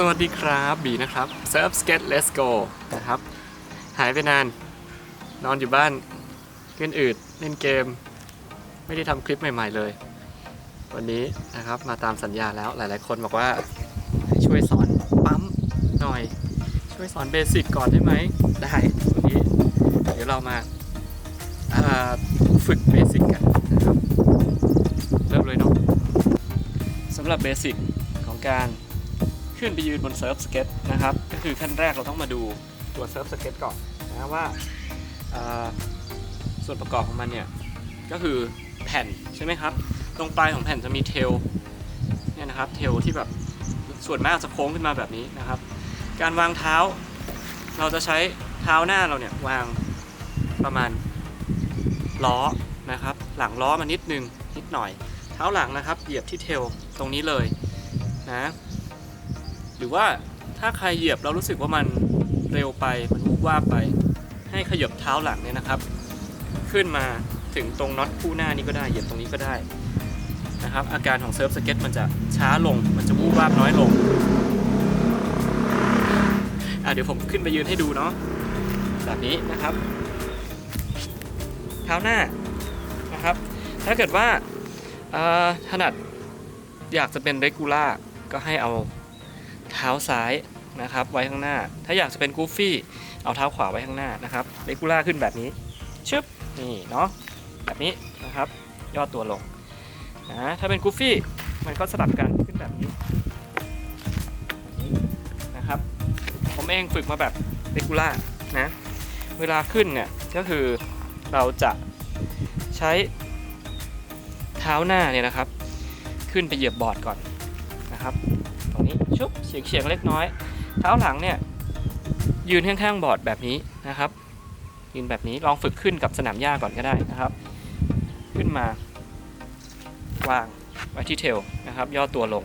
สวัสดีครับบีนะครับ Surf Skate Let's Go นะครับ หายไปนาน นอนอยู่บ้านเล่นอืดเล่นเกม ไม่ได้ทำคลิปใหม่ ๆเลย วันนี้นะครับมาตามสัญญาแล้วหลายๆคนบอกว่าให้ช่วยสอนปั๊มหน่อย ช่วยสอนเบสิกก่อนได้ไหมได้วันนี้เดี๋ยวเรามาอ่าฝึกเบสิกกันนะครับ เริ่มเลยเนาะสำหรับเบสิกของการ ขึ้นไปยืนบนเซิร์ฟสเก็ตนะครับ ก็คือขั้นแรกเราต้องมาดูตัวเซิร์ฟสเก็ตก่อนนะว่าส่วนประกอบของมันเนี่ย ก็คือแผ่นใช่ไหมครับ ตรงปลายของแผ่นจะมีเทลเนี่ยนะครับเทลที่แบบส่วนมากจะโค้งขึ้นมาแบบนี้นะครับ การวางเท้า เราจะใช้เท้าหน้าเราเนี่ยวางประมาณล้อนะครับ หลังล้อมานิดนึงนิดหน่อย เท้าหลังนะครับเหยียบที่เทลตรงนี้เลยนะ หรือว่าถ้าใครเหยียบเรารู้สึกว่ามันเร็วไปมันวูบวาบไป ให้ขยับเท้าหลังเนี่ยนะครับ ขึ้นมาถึงตรงน็อตคู่หน้านี้ก็ได้เหยียบตรงนี้ก็ได้นะครับ อาการของเซิร์ฟสเก็ตมันจะช้าลง มันจะวูบวาบน้อยลงอะเดี๋ยวผมขึ้นไปยืนให้ดูเนาะแบบนี้นะครับ เท้าหน้านะครับ ถ้าเกิดว่าถนัดอยากจะเป็นเรกูล่าก็ให้เอา เท้าซ้ายนะครับไว้ข้างหน้า ถ้าอยากจะเป็นกูฟี่เอาเท้าขวาไว้ข้างหน้านะครับเรกูล่าขึ้นแบบนี้ชึบนี่เนาะแบบนี้นะครับย่อตัวลงนะถ้าเป็นกูฟี่มันก็สลับกันขึ้นแบบนี้นี้นะครับ ผมเองฝึกมาแบบเรกูล่านะเวลาขึ้นเนี่ยก็คือเราจะใช้เท้าหน้าเนี่ยนะครับ ขึ้นไปเหยียบบอร์ดก่อน ชุบเฉียงเฉียงเล็กน้อย เท้าหลังเนี่ยยืนข้างๆบอร์ดแบบนี้นะครับ ยืนแบบนี้ลองฝึกขึ้นกับสนามหญ้าก่อนก็ได้นะครับ ขึ้นมาวางไว้ที่เทลนะครับ ย่อตัวลง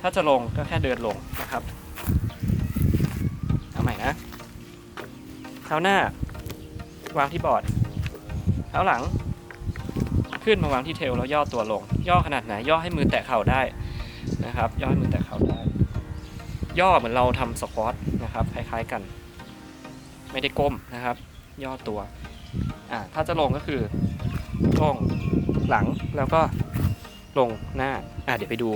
ถ้าจะลงก็แค่เดินลงนะครับเอาใหม่นะเท้าหน้าวางที่บอร์ดเท้าหลัง ขึ้นมาวางที่เทลแล้วย่อตัวลง ย่อขนาดไหนย่อให้มือแตะเข่าได้นะครับ ย่อให้มือแตะเข่าได้ ย่อเหมือนเราทำสควอตนะครับคล้ายๆกัน ไม่ได้ก้มนะครับ ย่อตัวอ่าถ้าจะลงก็คือลงหลังแล้วก็ลงหน้าอ่าเดี๋ยวไปดู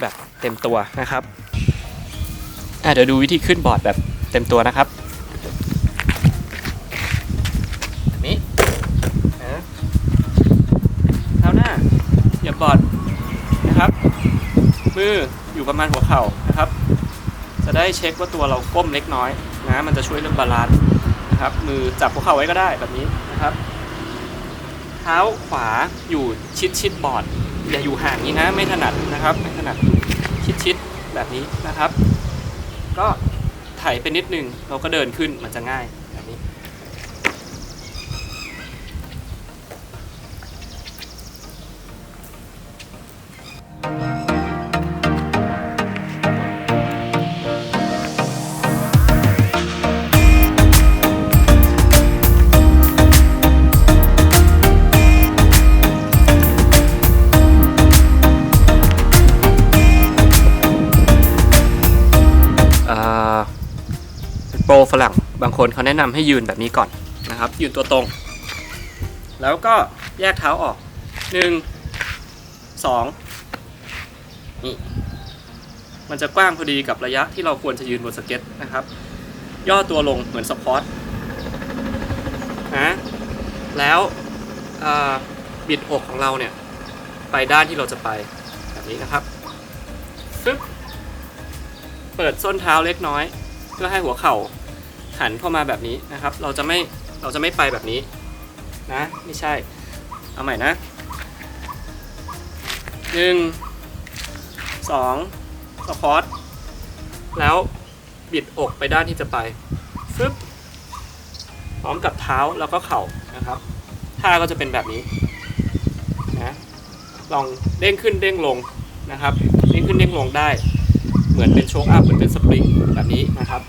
แบบเต็มตัวนะครับอ่าเดี๋ยวดูวิธีขึ้นบอร์ดแบบเต็มตัวนะครับแบบนี้อ่าเท้าหน้าเหยียบบอร์ดนะครับมืออยู่ประมาณหัวเข่านะครับจะ ได้เช็คว่าตัวเราก้มเล็กน้อยนะมันจะช่วยเรื่องบาลานซ์นะครับมือจับหัวเข่าไว้ก็ได้แบบนี้นะครับ เท้าขวาอยู่ชิดชิดบอร์ดอย่าอยู่ห่างนี้นะไม่ถนัดนะครับไม่ถนัดชิดชิดแบบนี้นะครับ ก็ไถไปนิดนึงเราก็เดินขึ้นมันจะง่ายแบบนี้ ฝรั่งบางคนเขาแนะนำให้ยืนแบบนี้ก่อนนะครับ ยืนตัวตรง แล้วก็แยกเท้าออกหนึ่งสองนี่มันจะกว้างพอดีกับระยะที่เราควรจะยืนบนสเก็ตนะครับ ย่อตัวลงเหมือนสควอตนะแล้วบิดอกของเราเนี่ย ไปด้านที่เราจะไปแบบนี้นะครับปึ๊บเปิดส้นเท้าเล็กน้อย เพื่อให้หัวเข่า หันเข้ามาแบบนี้นะครับ เราจะไม่เราจะไม่ไปแบบนี้นะไม่ใช่ เอาใหม่นะหนึ่งสองสควอตแล้วบิดอกไปด้านที่จะไปฟึบพร้อมกับเท้าแล้วก็เข่านะครับท่าก็จะเป็นแบบนี้นะลองเด้งขึ้นเด้งลงนะครับ เด้งขึ้นเด้งลงได้ เหมือนเป็นโชคอัพเหมือนเป็นสปริงแบบนี้นะครับ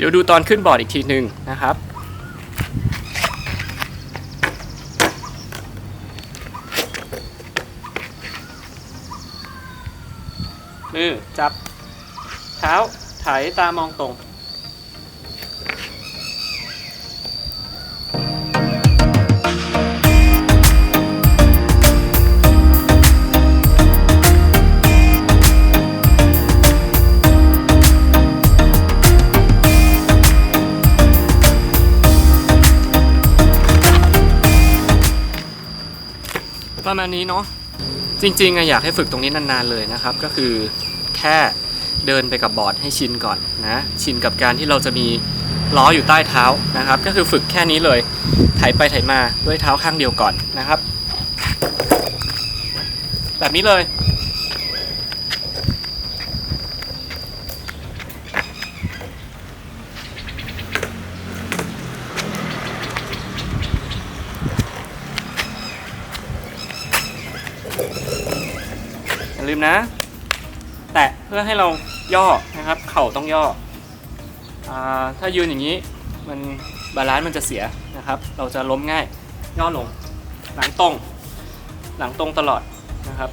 เดี๋ยวดูตอนขึ้นบอร์ดอีกทีหนึ่งนะครับ มือจับ เท้าไถตามองตรง ประมาณนี้เนาะจริงๆอะอยากให้ฝึกตรงนี้นานๆเลยนะครับ ก็คือแค่เดินไปกับบอร์ดให้ชินก่อนนะชินกับการที่เราจะมีล้ออยู่ใต้เท้านะครับ ก็คือฝึกแค่นี้เลยไถไปไถมาด้วยเท้าข้างเดียวก่อนนะครับ แบบนี้เลย อย่าลืม นะ แตะเพื่อให้เราย่อนะครับ เข่าต้องย่ออถ้ายืนอย่างนี้มันบาลานซ์มันจะเสียนะครับ เราจะล้มง่ายย่อลง หลังตรง หลังตรงตลอดนะครับ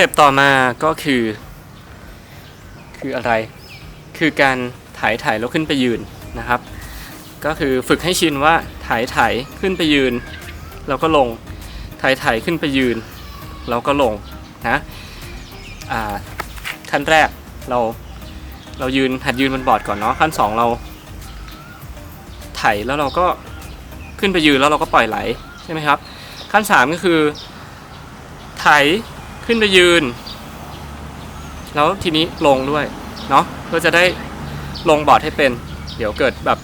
เต็ปต่อมาก็คือ คืออะไร คือการถ่ายถ่ายแล้วขึ้นไปยืนนะครับ ก็คือฝึกให้ชินว่าถ่ายถ่ายขึ้นไปยืน แล้วก็ลงถ่ายถ่ายขึ้นไปยืน แล้วก็ลงนะอ่าขั้นแรกเราเรายืนหัดยืนบนบอร์ดก่อนเนาะขั้นสองเราถ่ายแล้วเราก็ขึ้นไปยืนแล้วเราก็ปล่อยไหลใช่ไหมครับ ขั้นสามก็คือไถ ขึ้นไปยืน แล้วทีนี้ลงด้วยเนาะเพื่อจะได้ลงบอร์ดให้เป็น เดี๋ยวเกิดแบบ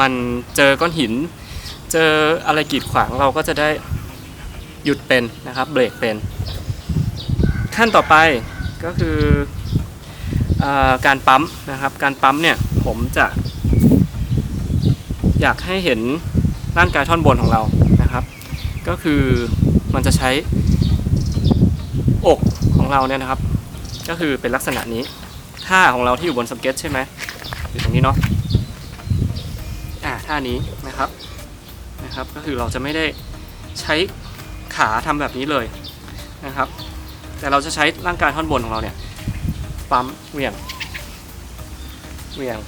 มันเจอก้อนหิน เจออะไรกีดขวางเราก็จะได้หยุดเป็นนะครับ เบรกเป็น ขั้นต่อไปก็คืออการปั๊มนะครับ การปั๊มเนี่ยผมจะ อยากให้เห็นร่างกายท่อนบนของเรานะครับ ก็คือมันจะใช้ อกของเราเนี่ยนะครับ ก็คือเป็นลักษณะนี้ท่าของเราที่อยู่บนสเก็ตใช่ไหมอยู่ตรงนี้เนาะอ่าท่านี้นะครับนะครับ ก็คือเราจะไม่ได้ใช้ขาทำแบบนี้เลยนะครับ แต่เราจะใช้ร่างกายท่อนบนของเราเนี่ยปั๊มเหวี่ยงเหวี่ยง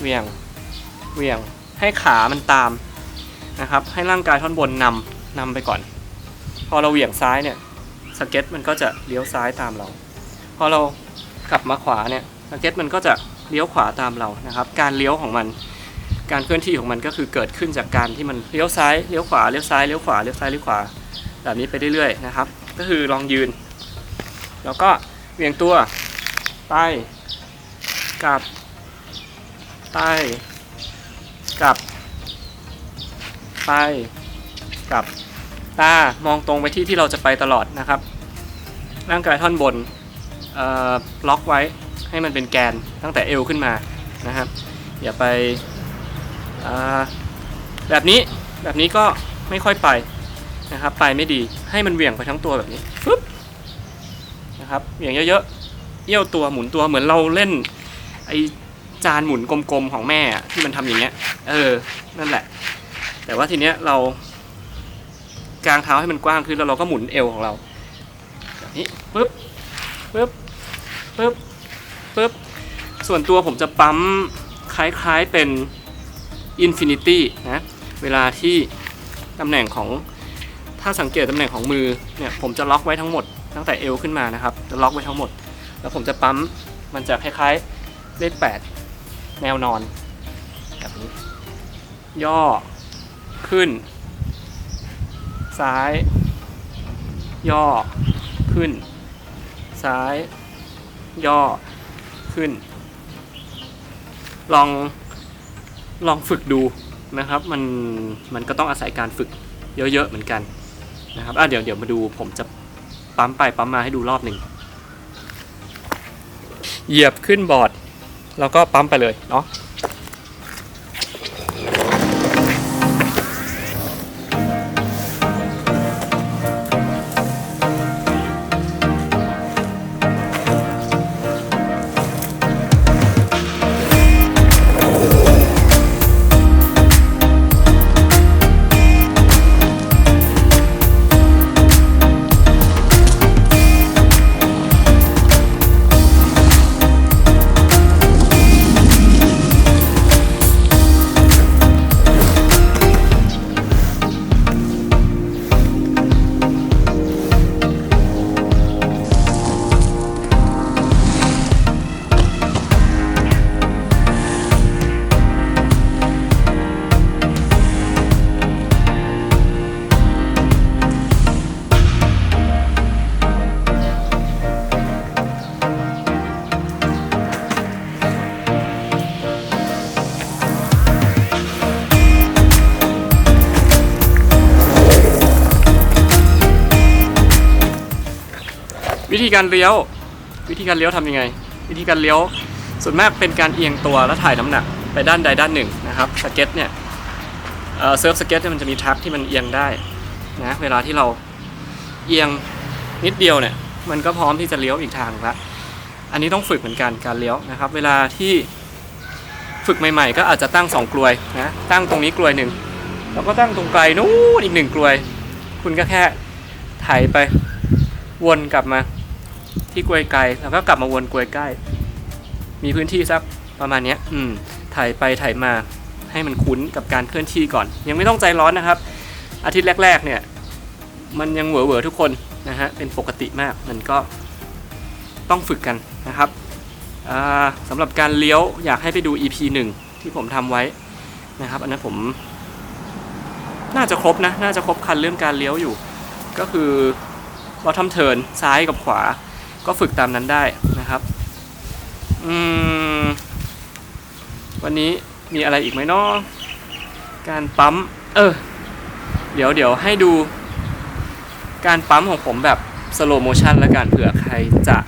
เหวี่ยงเหวี่ยงให้ขามันตามนะครับ ให้ร่างกายท่อนบนนำนำไปก่อน พอเราเหวี่ยงซ้ายเนี่ย สเก็ตมันก็จะเลี้ยวซ้ายตามเราพอเรากลับมาขวาเนี่ยสเก็ตมันก็จะเลี้ยวขวาตามเรานะครับ การเลี้ยวของมัน การเคลื่อนที่ของมันก็คือเกิดขึ้นจากการที่มันเลี้ยวซ้ายเลี้ยวขวาเลี้ยวซ้ายเลี้ยวขวาเลี้ยวซ้ายเลี้ยวขวาแบบนี้ไปเรื่อยๆนะครับ ก็คือลองยืน แล้วก็เวียงตัวไปกลับไปกลับ ไปกลับ ตามองตรงไปที่ที่เราจะไปตลอดนะครับ ร่างกายท่อนบนล็อกไว้ให้มันเป็นแกนตั้งแต่เอวขึ้นมานะครับ อย่าไปแบบนี้แบบนี้ก็ไม่ค่อยไปนะครับ ไปไม่ดีให้มันเหวี่ยงไปทั้งตัวแบบนี้ปึ๊บนะครับเหวี่ยงเยอะๆเอี้ยวตัวหมุนตัวเหมือนเราเล่นไอจานหมุนกลมๆของแม่ที่มันทำอย่างเงี้ย เออ นั่นแหละ แต่ว่าทีเนี้ยเรา กางเท้าให้มันกว้างขึ้นแล้วเราก็หมุนเอวของเราแบบนี้ปึ๊บปึ๊บปึ๊บปึ๊บส่วนตัวผมจะปั๊มคล้ายๆเป็นอินฟินิตี้นะเวลาที่ตำแหน่งของถ้าสังเกตตำแหน่งของมือเนี่ยผมจะล็อกไว้ทั้งหมดตั้งแต่เอวขึ้นมานะครับจะล็อกไว้ทั้งหมด แล้วผมจะปั๊มมันจะคล้ายๆเลขแปดแนวนอนแบบนี้ย่อขึ้น ซ้าย ย่อ ขึ้น ซ้าย ย่อ ขึ้น ลอง ลองฝึกดูนะครับ มัน มันก็ต้องอาศัยการฝึกเยอะ ๆ เหมือนกันนะครับอะเดี๋ยวเดี๋ยวมาดูผมจะปั๊มไปปั๊มมาให้ดูรอบหนึ่ง เหยียบขึ้นบอร์ด แล้วก็ปั๊มไปเลยเนาะ วิธีการเลี้ยว วิธีการเลี้ยวทำยังไง วิธีการเลี้ยว ส่วนมากเป็นการเอียงตัวแล้วถ่ายน้ำหนักไปด้านใดด้านหนึ่งนะครับสเก็ตเนี่ยเซิร์ฟสเก็ตเนี่ยมันจะมีทักที่มันเอียงได้นะเวลาที่เราเอียงนิดเดียวเนี่ยมันก็พร้อมที่จะเลี้ยวอีกทางละอันนี้ต้องฝึกเหมือนกันการเลี้ยวนะครับ เวลาที่ฝึกใหม่ๆ ก็อาจจะตั้งสองกลวยนะตั้งตรงนี้กลวยหนึ่งแล้วก็ตั้งตรงไกลนู้นอีกหนึ่งกลวย คุณก็แค่ไถไปวนกลับมา ที่กวยไกลแล้วก็กลับมาวนกวยใกล้ มีพื้นที่สักประมาณนี้อืมถ่ายไปถ่ายมาให้มันคุ้นกับการเคลื่อนที่ก่อน ยังไม่ต้องใจร้อนนะครับ อาทิตย์แรก ๆ เนี่ย มันยังเหวอๆทุกคนนะฮะเป็นปกติมากมันก็ต้องฝึกกันนะครับสำหรับการเลี้ยวอยากให้ไปดู EP 1 ที่ผมทำไว้นะครับ อันนั้นผม น่าจะครบนะ น่าจะครบคันเรื่องการเลี้ยวอยู่ ก็คือเราทำเทินซ้ายกับขวา ก็ฝึกตามนั้นได้นะครับอืมวันนี้มีอะไรอีกไหมเนาะการปั๊ม เออ เดี๋ยวเดี๋ยวให้ดู การปั๊มของผมแบบสโลโมชันแล้วกันเผื่อใครจะ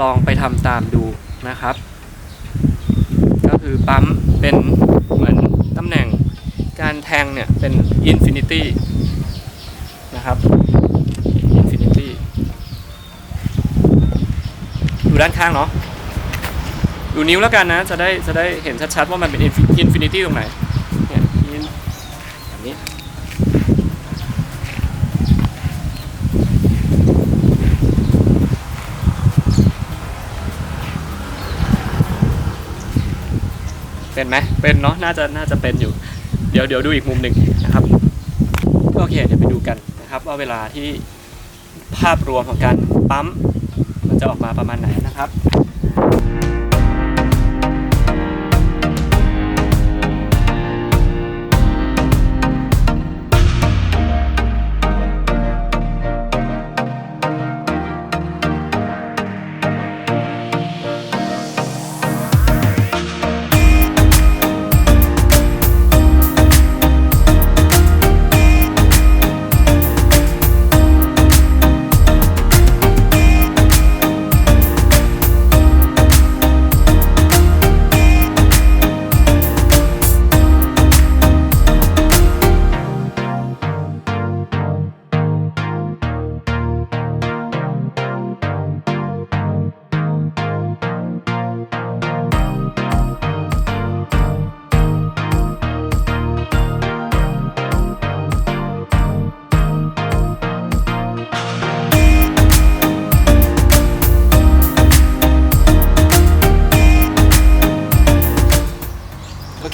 ลองไปทำตามดูนะครับ ก็คือปั๊มเป็นเหมือนตำแหน่งการแทงเนี่ยเป็นอินฟินิตี้นะครับอินฟินิตี้ ด้านข้างเนาะดูนิ้วแล้วกันนะ จะได้จะได้เห็นชัดๆว่ามันเป็นอินฟินิตี้ตรงไหนเนี่ยอินแบบนี้เป็นไหมเป็นเนาะน่าจะน่าจะเป็นอยู่ เดี๋ยวเดี๋ยวดูอีกมุมหนึ่งนะครับ โอเค เดี๋ยวไปดูกันนะครับ ว่าเวลาที่ภาพรวมของการปั๊ม จะออกมาประมาณไหนนะครับ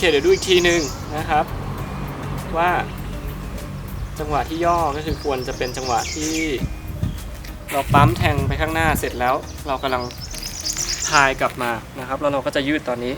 เคเดี๋ยวดูอีกทีหนึ่งนะครับ ว่าจังหวะที่ย่อก็คือควรจะเป็นจังหวะที่เราปั๊มแทงไปข้างหน้าเสร็จแล้ว เรากำลังพายกลับมานะครับ แล้วเราก็จะยืดตอนนี้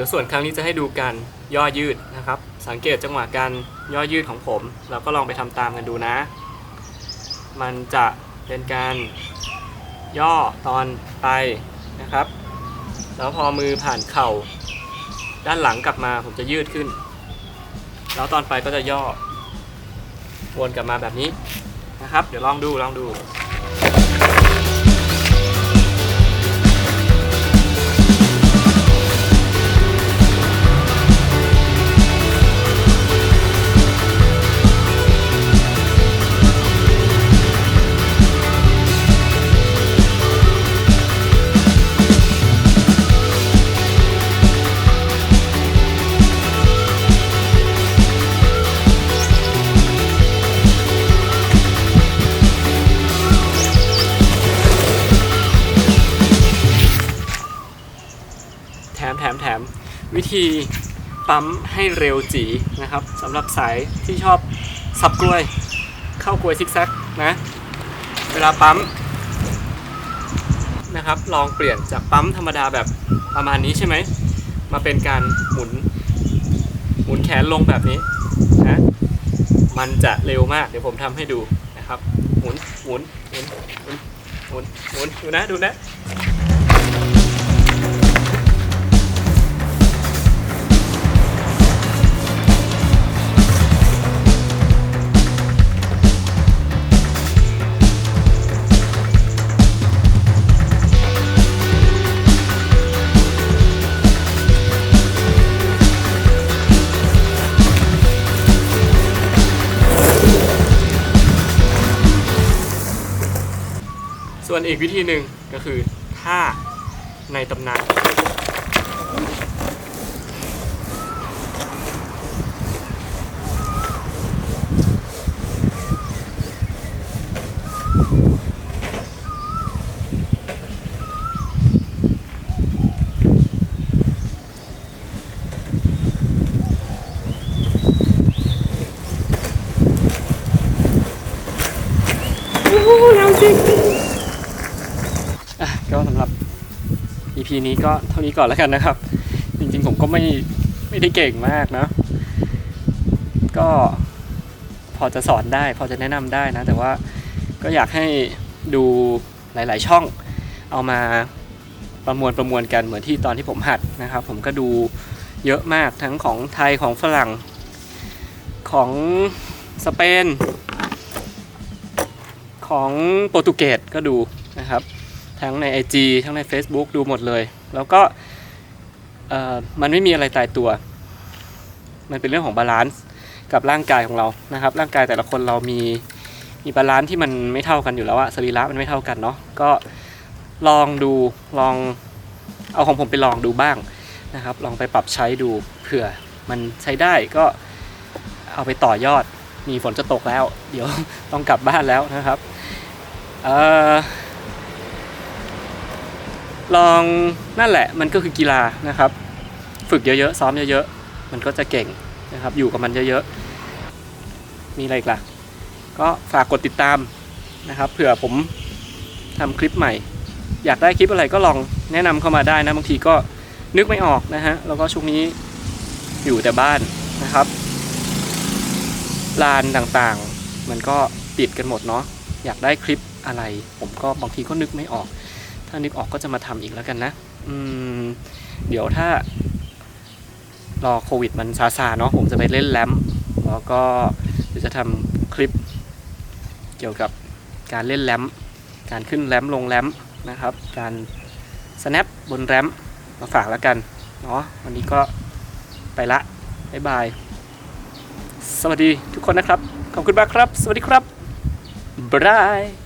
ดี๋ยวส่วนครั้งนี้จะให้ดูการย่อยืดนะครับ สังเกตจังหวะการย่อยืดของผมแล้วก็ลองไปทำตามกันดูนะ มันจะเป็นการย่อตอนไปนะครับ แล้วพอมือผ่านเข่า ด้านหลังกลับมาผมจะยืดขึ้น แล้วตอนไปก็จะย่อวนกลับมาแบบนี้นะครับ เดี๋ยวลองดูลองดู ธีปั๊มให้เร็วจีนะครับสำหรับสายที่ชอบสับกล้วย เข้ากล้วยซิกแซกนะเวลาปั๊มนะครับ ลองเปลี่ยนจากปั๊มธรรมดาแบบประมาณนี้ใช่ไหมมาเป็นการหมุน หมุนแขนลงแบบนี้นะมันจะเร็วมากเดี๋ยวผมทำให้ดูนะครับ หมุนหมุนหมุนหมุนหมุนหมุนดูนะดูนะ ส่วนอีกวิธีหนึ่งก็คือท่าในตำนาน อะก็สำหรับ EP นี้ก็เท่านี้ก่อนแล้วกันนะครับ จริงๆผมก็ไม่ไม่ได้เก่งมากนะ ก็พอจะสอนได้พอจะแนะนำได้นะ แต่ว่าก็อยากให้ดูหลาย ๆ ช่องเอามาประมวลประมวลกันเหมือนที่ตอนที่ผมหัดนะครับ ผมก็ดูเยอะมากทั้งของไทยของฝรั่งของสเปน ของโปรตุเกสก็ดูนะครับ ทั้งใน IG ทั้งใน Facebook ดูหมดเลย แล้วก็มันไม่มีอะไรตายตัว มันเป็นเรื่องของบาลานซ์กับร่างกายของเรานะครับ ร่างกายแต่ละคนเรามีมีบาลานซ์ที่มันไม่เท่ากันอยู่แล้วอะสรีระมันไม่เท่ากันเนาะก็ลองดูลองเอาของผมไปลองดูบ้างนะครับ ลองไปปรับใช้ดูเผื่อมันใช้ได้ก็เอาไปต่อยอดมีฝนจะตกแล้ว เดี๋ยวต้องกลับบ้านแล้วนะครับเอ่อ ลองนั่นแหละมันก็คือกีฬานะครับ ฝึกเยอะๆซ้อมเยอะๆมันก็จะเก่งนะครับ อยู่กับมันเยอะๆ มีอะไรอีกล่ะ ก็ฝากกดติดตามนะครับเผื่อผมทำคลิปใหม่ อยากได้คลิปอะไรก็ลองแนะนำเข้ามาได้นะบางทีก็นึกไม่ออกนะฮะแล้วก็ช่วงนี้อยู่แต่บ้านนะครับลานต่างๆ มันก็ปิดกันหมดเนาะอยากได้คลิปอะไร ผมก็บางทีก็นึกไม่ออก ถ้านึกออกก็จะมาทำอีกแล้วกันนะ อืม เดี๋ยวถ้ารอโควิดมันซาซาๆเนาะผมจะไปเล่นแรมแล้วก็เดี๋ยวจะทำคลิป เกี่ยวกับการเล่นแรมการขึ้นแรมลงแรมนะครับ การ snap บนแรมมาฝากแล้วกันเนาะวันนี้ก็ไปละบ๊ายบาย สวัสดีทุกคนนะครับ ขอบคุณมากครับ สวัสดีครับบ๊ายบาย